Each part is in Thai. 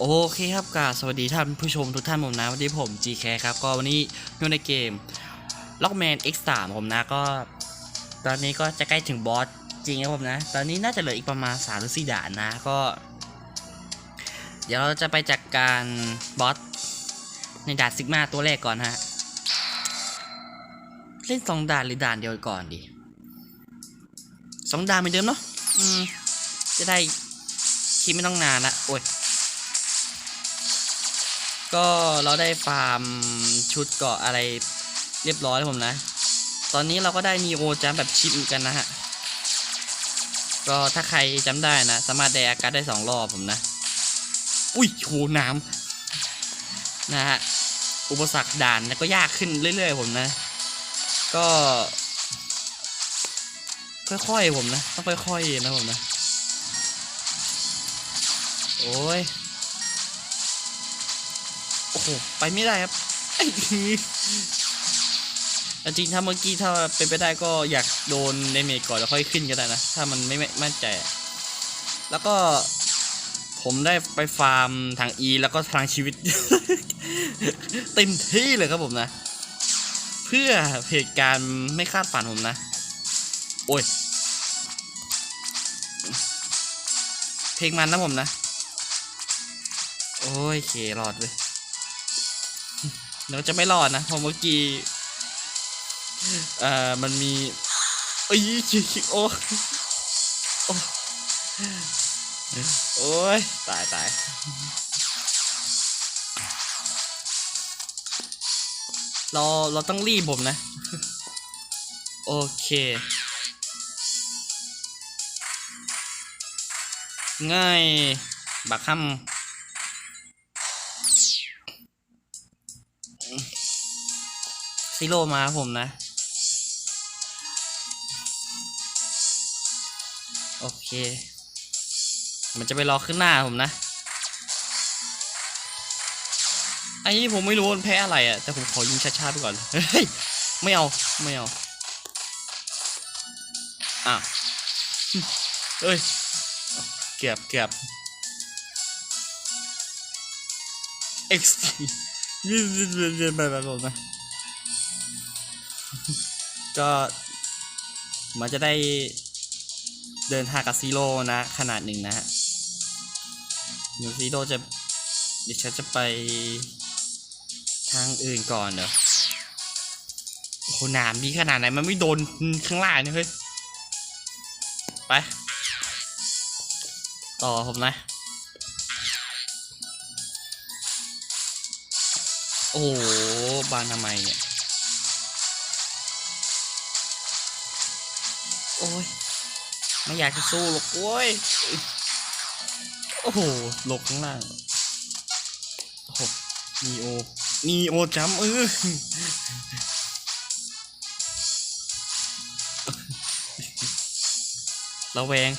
โอเคครับกาสวัสดีท่านผู้ชมทุกท่านผมนะวันนี้ผม GK ครับก็วันนี้อยู่ในเกม Lockman X3 ผมนะก็ ตอนนี้ก็จะใกล้ถึงบอสจริงครับผมนะ ตอนนี้น่าจะเหลืออีกประมาณ3หรือ4ด่านนะก็ เดี๋ยวเราจะไปจัดกการบอสในด่านซิกมาตัวแรกก่อนฮะ เล่นสองด่านหรือด่านเดียวก่อนดีสองด่านเหมือนเดิมเนาะจะได้คิดไม่ต้องนานละโอ้ย ก็เราได้ฟาร์มชุดเกาะอะไรเรียบร้อยแล้วผมนะ ตอนนี้เราก็ได้นีโอจัมแบบชิปเหมือนกันนะฮะ ก็ถ้าใครจำได้นะ สามารถได้อาการได้สองรอบผมนะ อุ้ยโหน้ำนะฮะ อุปสรรคด่านเนี่ยก็ยากขึ้นเรื่อยๆผมนะ ก็ ค่อยๆผมนะ ต้องค่อยๆนะผมนะ โอ้ยโอ้โหไปไม่ได้ครับไอ้จริงถ้าเมื่อกี้ถ้าเป็นไปได้ก็อยากโดนในเมจก่อนแล้วค่อยขึ้นก็ได้นะ ถ้ามันไม่ไม่มั่นใจ แล้วก็ผมได้ไปฟาร์มทาง E แล้วก็ทางชีวิต เต็มที่เลยครับผมนะ เพื่อเหตุการณ์ไม่คาดฝันผมนะ โอ้ย เพลงมันนะผมนะ โอ้ยเครอดเว้ย เราจะไม่รอดนะเพราะเมื่อกี้เอ่อมันมีเอ้ยชิชิโอ้โอ้โอ้ยตายตายเราเราต้องรีบผมนะ โอเค ง่ายบักคำ ซิโร่มาครับผมนะ โอเค มันจะไปรอขึ้นหน้าผมนะไอ้นี่ผมไม่รู้มันแพ้อะไรอะ่ะแต่ผมขอยิงช้าๆไปก่อนเฮ้ยไม่เอาไม่เอาอ้าวเอ้ยเกือบเกือบ X ยืนยืนยืนยืนไปแบบผมน ก็มันจะได้เดินทางกับซีโร่นะขนาดหนึ่งนะฮะเดี๋ยวซีโร่จะเดี๋ยวฉันจะไปทางอื่นก่อนเดี๋ยวโอ้โหหนามดีขนาดไหนมันไม่โดนข้างล่างเนี่ยเฮ้ยไป ต่อผมนะ โอ้โหบานทำไมเนี่ย โอ้ย ไม่อยากจะสู้หรอกโว้ย โอ้โหหลบข้างล่างโอ้โหนีโอนีโอจัมเออระแวง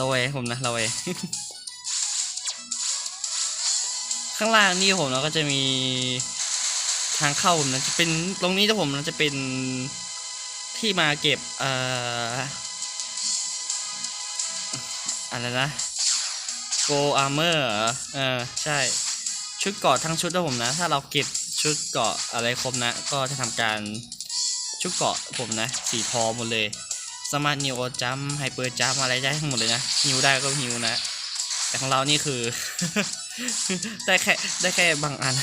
ระแวงผมนะระแวงข้างล่างนี่ผมแล้วก็จะมี ทางเข้าผมนะจะเป็นตรงนี้ถ้าผมนะจะเป็นที่มาเก็บเอ่ออะไรนะ Go Armor เหรอเออใช่ชุดเกาะทั้งชุดนะผมนะ ถ้าเราเก็บชุดเกาะอะไรครบนะ ก็จะทำการชุดเกาะผมนะ สีทองหมดเลยสามารถนิวจัมไฮเปอร์จัมอะไรได้ทั้งหมดเลยนะฮิวได้ก็ฮิวนะ แต่ของเรานี่คือ ได้แค่ได้แค่บางอัน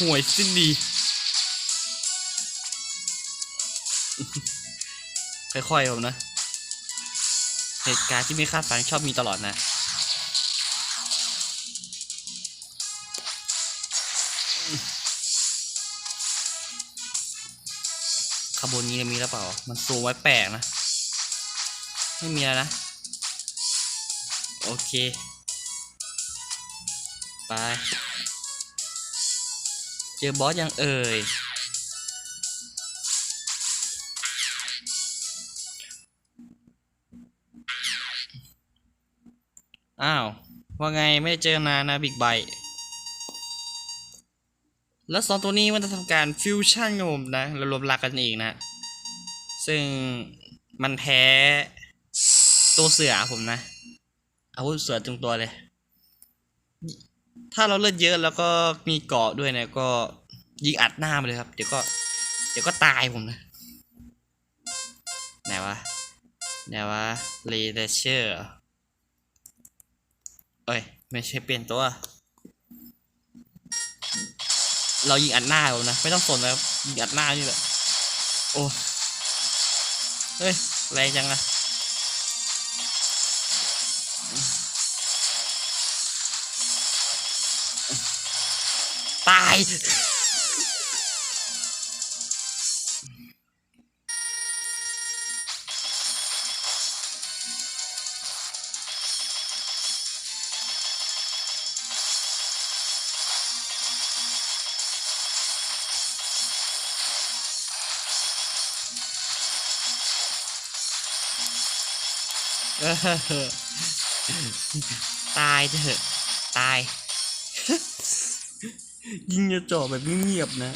ห่วยสิ้นดี ค่อยๆผมนะ เหตุการณ์ที่ไม่คาดฝันชอบมีตลอดนะขบวนนี้มีหรือเปล่า มันสูงไว้แปลกนะ ไม่มีแล้วนะ โอเค ไป เจอบอสยังเอ่ย อ้าว ว่าไงไม่ได้เจอนานนะบิ๊กไบแล้วสองตัวนี้มันจะทำการฟิวชั่นผมนะแล้วรวมรักกันเองนะ ซึ่งมันแพ้ตัวเสือผมนะ อาวุธเสือตรงตัวเลย ถ้าเราเลือดเยอะแล้วก็มีเกาะด้วยเนี่ยก็ยิงอัดหน้ามาเลยครับ เดี๋ยวก็ เดี๋ยวก็ตายผมนะไหนวะไหนวะเรเดเชอร์เอ้ยไม่ใช่เปลี่ยนตัว เรายิงอัดหน้าผมนะ ไม่ต้องสนแล้วยิงอัดหน้านี่แหละโอ้เฮ้ยแรงจังอะ ตายเออตายเถอะ ตาย ยิงจะจบแบบเงียบๆนะ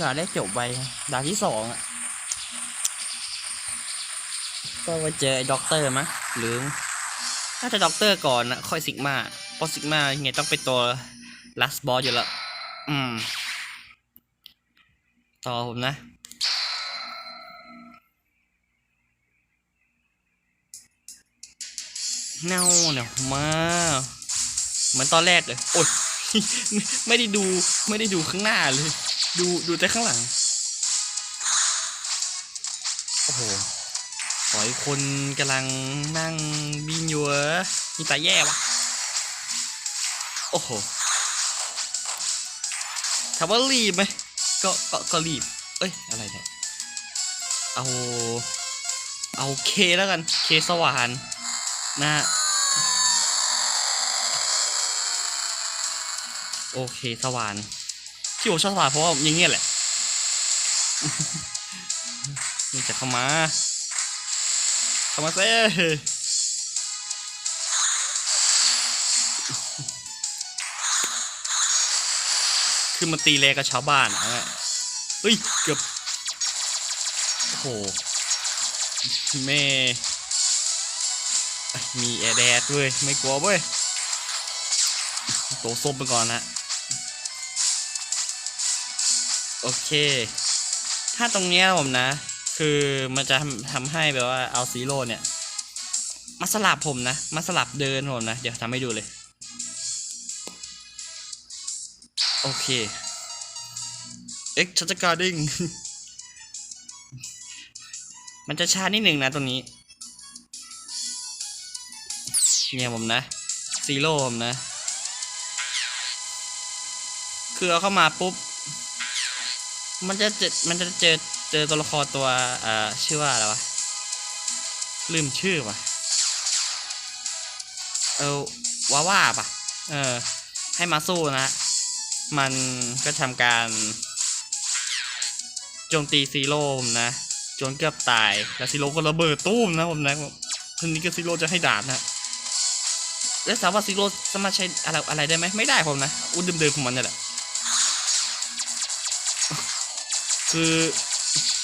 ด่าได้จบไปด่าที่สองอะก็ไปเจอไอ้ด็อกเตอร์มั้งหรือน่าจะด็อกเตอร์ก่อนนะค่อยซิกมาเพราะซิกมายังไงต้องเป็นตัวลัสบอสอยู่แล้วอืม ต่อผมนะเน่าเนี่ยมา เหมือนตอนแรกเลยโอ๊ยไม่ได้ดูไม่ได้ดูข้างหน้าเลย ดูดูแต่ข้างหลัง โอ้โหขอยคนกำลังนั่งบินอยู่มีตาแย่วะโอ้โหถามว่ารีบไหมก็ก็ก็รีบ เอ้ย อะไรเนี่ย เอา เอาเคแล้วกัน เคสว่านนะ โอเคสว่านที่ผมชอบสว่านเพราะว่าอย่างเงี้ยแหละนี่จะเข้ามาเข้ามาเซ่คือมันตีแรงกับชาวบ้านอะเฮ้ยเกือบโอ้โหแม่มีแอร์แดดด้วยไม่กลัวเว้ยโตส้มไปก่อนนะ โอเค ถ้าตรงเนี้ยผมนะ คือมันจะทำทำให้แบบว่าเอาซีโร่เนี่ย มาสลับผมนะ มาสลับเดินผมนะ เดี๋ยวทำให้ดูเลย โอเคเอ็กชัตการ์ดิ้งมันจะช้านิดหนึ่งนะตรงนี้ เนี่ยผมนะซีโร่ผมนะ คือเอาเข้ามาปุ๊บ มันจะเจอมันจะเจอเจอตัวละครตัวเอ่อชื่อว่าอะไรวะลืมชื่อวะเออว่าว่าปะเออ ให้มาสู้นะ มันก็ทำการโจมตีซีโร่ผมนะจนเกือบตายแล้วซีโร่ก็ระเบิดตู้มนะผมนะคืนนี้ก็ซีโร่จะให้ดาบนะแล้วสามารถซีโร่สามารถใช้อะไรอะไรได้ไหมไม่ได้ผมนะอุ้นเดิมๆของมันนี่แหละ คือ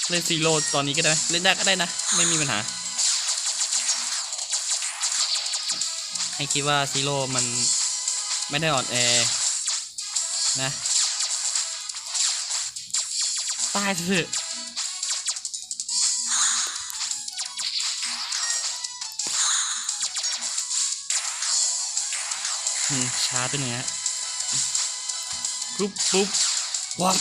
เล่นซีโร่ตอนนี้ก็ได้ เล่นได้ก็ได้นะ ไม่มีปัญหา ให้คิดว่าซีโร่มันไม่ได้อ่อนแอนะตายเถอะอืมช้าไปหน่อยฮะปุ๊บปุ๊บวับ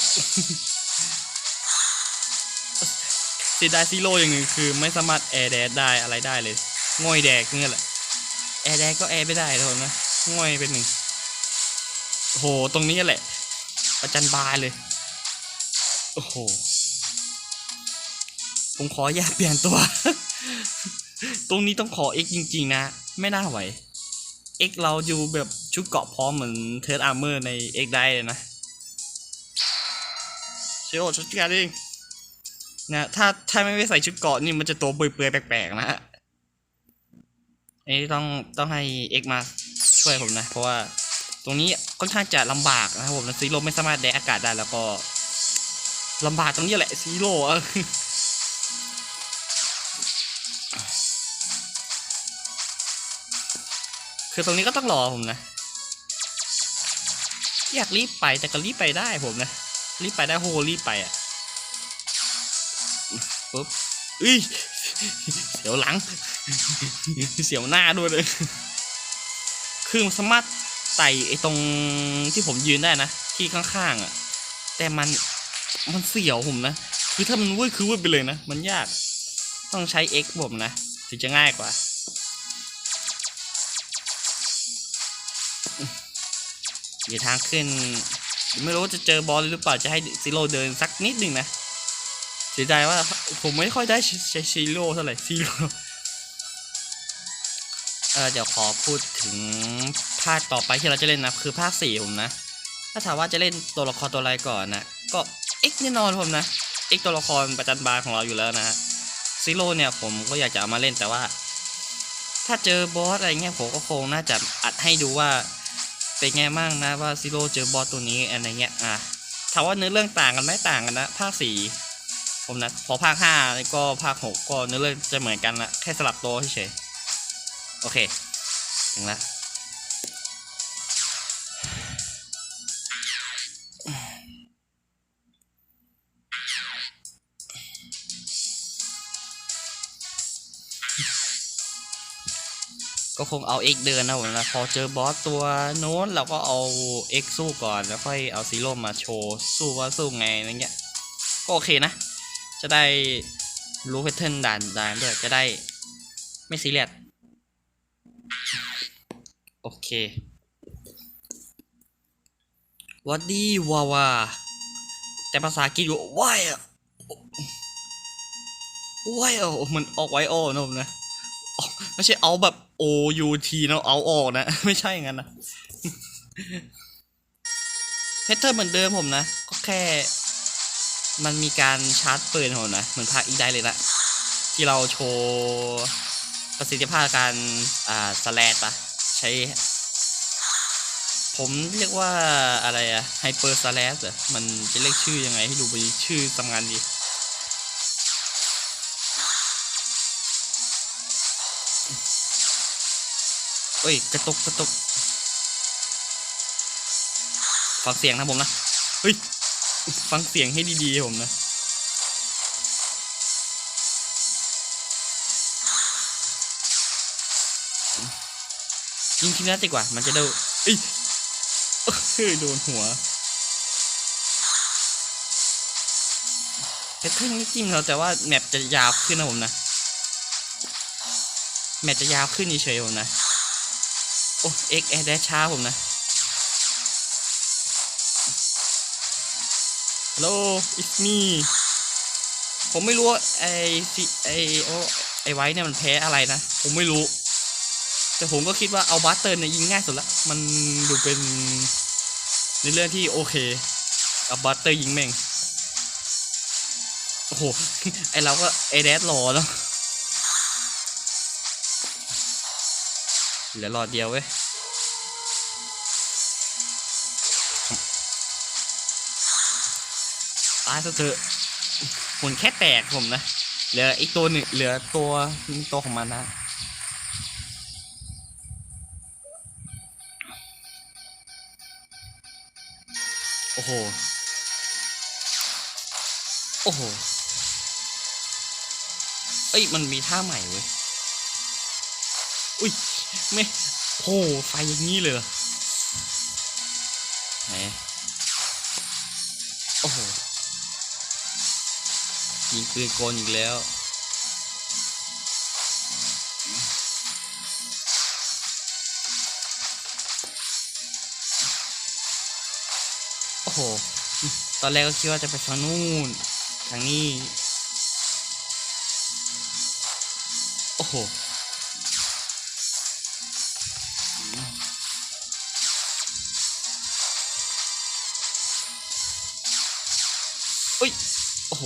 เสียดายซีโร่อย่างหนึ่งคือไม่สามารถแอร์แดดได้อะไรได้เลยง่อยแดกนี่ยแหละแอร์แดดก็แอร์ไม่ได้ท่านั้นนะง่อยเป็นหนึ่งโหตรงนี้แหละประจันบานเลยโอ้โหผมขออย่าเปลี่ยนตัว ตรงนี้ต้องขอเอ็กจริง ๆ นะ ไม่น่าไหวเอ็กเราอยู่แบบชุดเกาะพร้อมเหมือนเท r ร์อาร์เมอร์ในเอ็กได้เลยนะเชโอชุดการเอง นะถ้าถ้าไม่ใส่ชุดเกาะนี่มันจะตัวเปื่อยๆแปลกๆนะฮะอันนี้ต้องต้องให้เอ็กมาช่วยผมนะ เพราะว่าตรงนี้ค่อนข้างจะลำบากนะครับผมซีโร่ไม่สามารถแดกอากาศได้แล้วก็ลำบากตรงนี้แหละซีโร่คือตรงนี้ก็ต้องรอผมนะ อยากรีบไปแต่ก็รีบไปได้ผมนะ รีบไปได้โหรีบไปอะ ปุ๊บอุ้ยเสียวหลัง เสียวหน้าด้วยเลย คือมันสามารถไต่ไอ้ตรงที่ผมยืนได้นะ ที่ข้างๆอะ แต่มันมันเสียวผมนะ คือถ้ามันวืดคือวืดไปเลยนะ มันยาก ต้องใช้ X ผมนะ ถึงจะง่ายกว่า เดี๋ยวทางขึ้น ไม่รู้ว่าจะเจอบอลหรือเปล่า จะให้ซีโร่เดินสักนิดหนึ่งนะ สียดายว่าผมไม่ค่อยได้ใช้ซีโร่เท่าไหร่ซีโร่เออเดี๋ยวขอพูดถึงภาคต่อไปที่เราจะเล่นนะ คือภาคสี่ผมนะ ถ้าถามว่าจะเล่นตัวละครตัวอะไรก่อนนะ ก็เอ็กแน่นอนผมนะเอ็กตัวละครประจันบานของเราอยู่แล้วนะฮะซีโร่เนี่ยผมก็อยากจะเอามาเล่นแต่ว่า ถ้าเจอบอสอะไรเงี้ยผมก็คงน่าจะอัดให้ดูว่าเป็นไงมั่งนะว่าซีโร่เจอบอสตัวนี้อะไรเงี้ยอะถามว่าเนื้อเรื่องต่างกันไหมต่างกันนะภาคสี่ ผมนะพอภาคห้าแล้วก็ภาคหกก็เนื้อเรื่องจะเหมือนกันละแค่สลับตัวเฉยๆโอเค ถึงล้วก็คงเอา X เดินนะผมนะ พอเจอบอสตัวโน้นเราก็เอา X สู้ก่อน แล้วค่อยเอาซีโร่มาโชว์ สู้ว่าสู้ไงอะไรเงี้ย ก็โอเคนะ จะได้รู้แพทเทิร์นด่านด่านด้วยจะได้ไม่ซีเรียสโอเควัดดีวาวาแต่ภาษาอังกฤษอยู่ว่ายอะว่ายอะมันออกไว้โอนะผมนะไม่ใช่เอาแบบ O U T นะเอาออกนะ ไม่ใช่อย่างนั้นนะ เพชเทอร์เหมือนเดิมผมนะ ก็แค่ มันมีการชาร์จปืนผมนะเหมือนภาคอีกได้เลยนะที่เราโชว์ประสิทธิภาพการอ่าสแลดปะใช้ ผมเรียกว่าอะไรอะไฮเปอร์สแลดอะมันจะเรียกชื่อยังไงให้ดูไปชื่อทำงานดีเอ้ยกระตุกกระตุกฟังเสียงนะผมนะเฮ้ย ฟังเสียงให้ดีๆผมนะ ยิงทีนั้นดีกว่า มันจะได้เอ้ยเฮ้ยโดนหัวแต่เท่งไม่จิ้มเราแต่ว่าแมปจะยาวขึ้นนะผมนะ แมปจะยาวขึ้นเฉยๆผมนะ โอ้เอ็กแอร์แดชช้าผมนะ ฮัลโหล it's me ผมไม่รู้ว่าไอซิไอโอไอไว้เนี่ยมันแพ้อะไรนะ ผมไม่รู้ แต่ผมก็คิดว่าเอาบัตเตอร์เนี่ยยิงง่ายสุดละ มันดูเป็นในเรื่องที่โอเคเอาบัตเตอร์ยิงแม่ง โอ้โห ไอเราก็ไอแดดรอเนาะเหลือหลอดเดียวเว้ย ซะเถอะหุ่นแค่แตกผมนะ เหลืออีกตัวหนึ่งเหลือตัวตัวของมันนะโอ้โห โอ้โห เอ้ย มันมีท่าใหม่เว้ย อุ้ย ไม่ โอ้ไฟอย่างนี้เลยเหรอไหน ยิงปืนโกนอีกแล้ว โอ้โห ตอนแรกก็คิดว่าจะไปทางนู่น ทางนี้ โอ้โหอุ้ย โอ้โห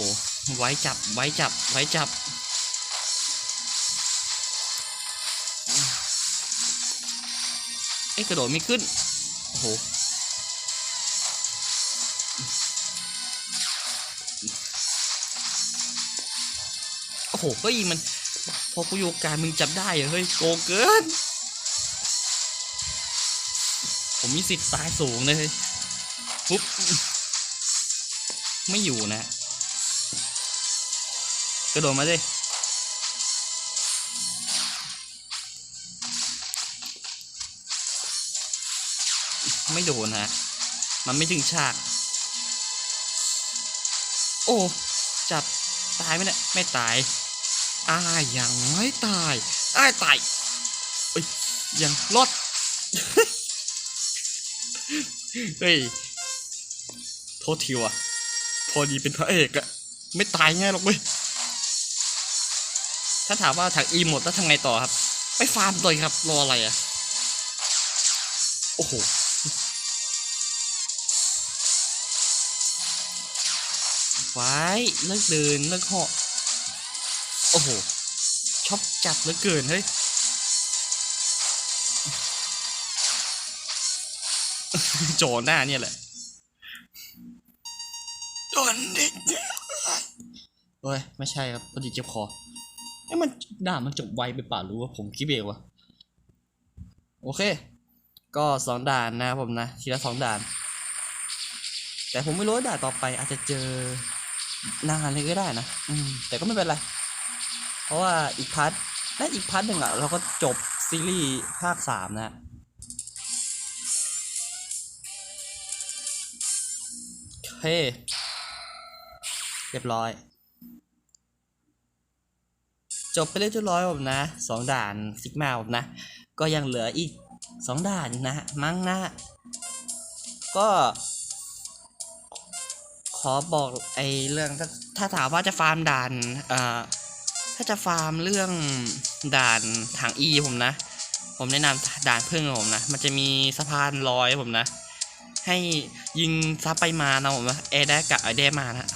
ไว้จับ ไว้จับ ไว้จับ เอ้ยกระโดดไม่ขึ้น โอ้โห โอ้โห เฮ้ย มัน พอกูอยู่การมึงจับได้เหรอ เฮ้ย โกเกิน ผมมีสิทธิ์ตายสูงเลยปุ๊บ ไม่อยู่นะ กระโดดมาดิไม่โดนฮะ มันไม่ถึงฉาก โอ้ จับ ตายไหมเนี่ย ไม่ตาย อ้ายยังไม่ตาย อ้ายตายเอ้ย ยังรอด เฮ้ย โทษทีว่ะ พอดีเป็นพระเอกอะ ไม่ตายง่ายหรอกเว้ย ถ้าถามว่าถังอีหมดแล้วทำไงต่อครับ ไปฟาร์มเลยครับ รออะไรอะโอ้โห ไว้เลิกเดินเลิกเหาะ โอ้โห ชอบจัดเหลือเกินเฮ้ยโจหน้าเนี่ยแหละโดนเด็กเฮ้ย ไม่ใช่ครับพอดีเจ็บคอ ไอ้มันด่ามันจบไวไปป่ารู้ว่าผมคิดเองวะโอเค ก็สองด่านนะผมนะทีละสองด่าน แต่ผมไม่รู้ด่านต่อไป อาจจะเจอนานเลยก็ได้นะอืมแต่ก็ไม่เป็นไร เพราะว่าอีกพาร์ทและอีกพาร์ทหนึ่งอะเราก็จบซีรีส์ภาคสามนะโอเคเรียบร้อย จบไปเรียบร้อยผมนะสองด่านซิกมาผมนะ ก็ยังเหลืออีกสองด่านนะมั้งนะ ก็ ขอบอกไอ้เรื่องถ้าถ้าถามว่าจะฟาร์มด่านเอ่อถ้าจะฟาร์มเรื่องด่านถังอีผมนะ ผมแนะนำด่านพึ่งผมนะ มันจะมีสะพานลอยผมนะ ให้ยิงซับไปมานะผมนะเอได้กับไอเดมานะ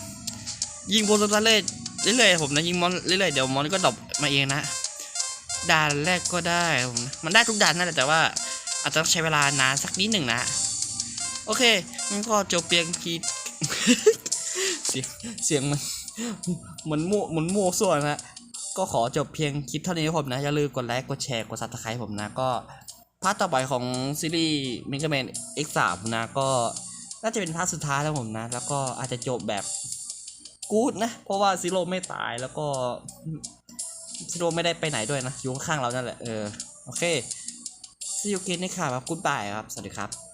ยิงบนสะพานเลย เรื่อยๆผมนะยิงมอนเรื่อยๆเดี๋ยวมอนก็ดรอปมาเองนะด่านแรกก็ได้ผมมันได้ทุกด่านนั่นแหละแต่ว่า อาจจะต้องใช้เวลานานสักนิดหนึ่งนะ โอเคงั้นก็จบเพียงคีเสียงเสียงมันเหมือนมั่วเหมือนมั่วส่วนนะก็ขอจบเพียงคลิปเท่านี้ครับผมนะ อย่าลืมกดไลค์กดแชร์กดซับสไครต์ผมนะ ก็พาร์ทต่อไปของซีรีส์มิกาแมน X3 นะก็น่าจะเป็นพาร์ทสุดท้ายแล้วผมนะ แล้วก็อาจจะจบแบบ กู๊ดนะ เพราะว่าซิโร่ไม่ตายแล้วก็ซิโร่ไม่ได้ไปไหนด้วยนะ อยู่ข้างเรานั่นแหละ เออ โอเคซีอูเกนนี่ค่ะครับกูดบายครับ สวัสดีครับ